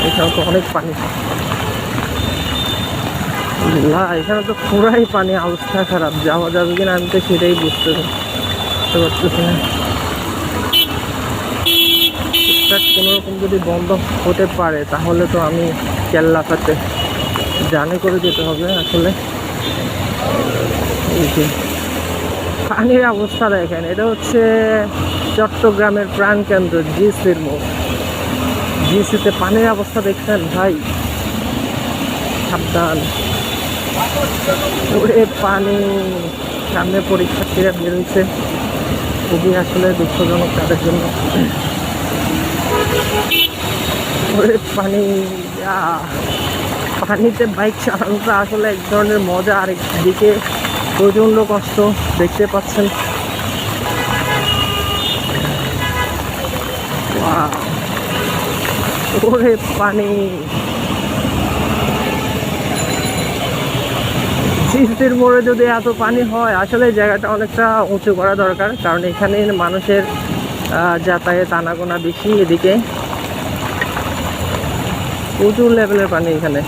এখানে তো অনেক পানি না এখানে তো পুরাই পানি অবস্থা খারাপ যাওয়া যাবে কিনা আমি তো সেটাই বুঝতে পারতেছি না স্টার্ট কোনো রকম যদি বন্ধ হতে পারে তাহলে তো আমি কেল্লাফাতে জানে করে যেতে হবে আসলে পানির অবস্থা দেখেন এটা হচ্ছে চট্টগ্রামের প্রাণকেন্দ্র জিসির মোড় জিসিতে পানির অবস্থা দেখছেন? ভাই, সাবধান। ওরে পানি, সামনে পরীক্ষার্থীরা বেরোচ্ছে খুবই আসলে দুঃখজনক তাদের জন্য। ওরে পানি পানিতে বাইক চালানোটা আসলে এক ধরনের মজা। আরেক দিকে প্রচণ্ড কষ্ট দেখতে পাচ্ছেন। Wow! ওরে পানি। সিস্তির মোড়ে যদি এত পানি হয়, আসলে জায়গাটা অনেকটা উঁচু করা দরকার, কারণ এখানে মানুষের যাতায়াত আনাগোনা বেশি এদিকে। প্রচুর লেভেলের পানি এখানে।